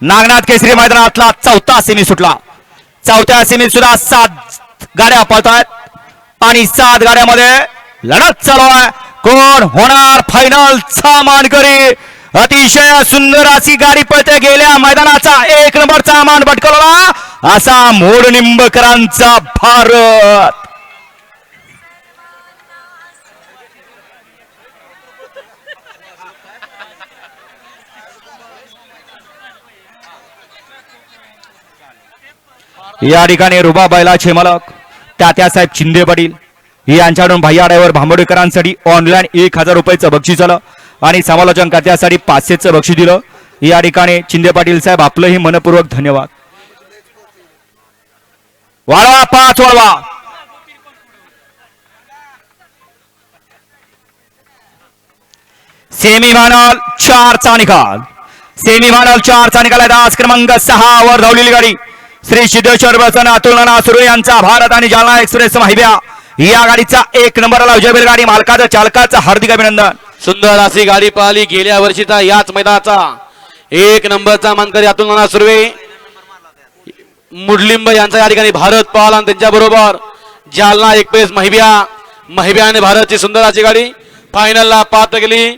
नागनाथ केसरी मैदानातला चौथा सेमी सुटला. चौथ्या सेमीत सुद्धा सात गाड्या पळतायत. आणि सात गाड्यामध्ये लढत चालू आहे. कोण होणार फायनल चा मानकरी. अतिशय सुंदर अशी गाडी पळते गेल्या मैदानाचा एक नंबरचा मान भटकवला. असा मोड निंबकरांचा भारत. या ठिकाणी रुबा बैलाचे मालक तात्यासाहेब शिंदे पाटील यांच्याकडून भैया ड्रायव्हर भांबोडेकरांसाठी ऑनलाईन एक हजार रुपयाचं बक्षीस आलं आणि समालोचन करत्यासाठी पाचशेचं बक्षीस दिलं. या ठिकाणी शिंदे पाटील साहेब आपलंही मनपूर्वक धन्यवाद. वाढवा पाच वाळवा. सेमी फायनल चारचा निकाल. सेमी फायनल चारचा निकाल आहे. दास क्रमांक सहा वर धावलेली गाडी. श्री सिद्धेश्वर बसन अतुलना नाना यांचा भारत आणि जालना एक्सप्रेस माहिब्या या गाडीचा एक नंबरला विजयबीर गाडी मालकाचं चालकाचं हार्दिक अभिनंदन. सुंदर अशी गाडी पळाली गेल्या वर्षीचा याच मैदानाचा. एक नंबरचा मानकरी अतुलना सुर्वे. मुडलिंब यांचा या ठिकाणी भारत पळाला आणि त्यांच्या बरोबर जालना एक्सप्रेस महिब्या महिब्या आणि भारतची सुंदर अशी गाडी फायनलला पात्र गेली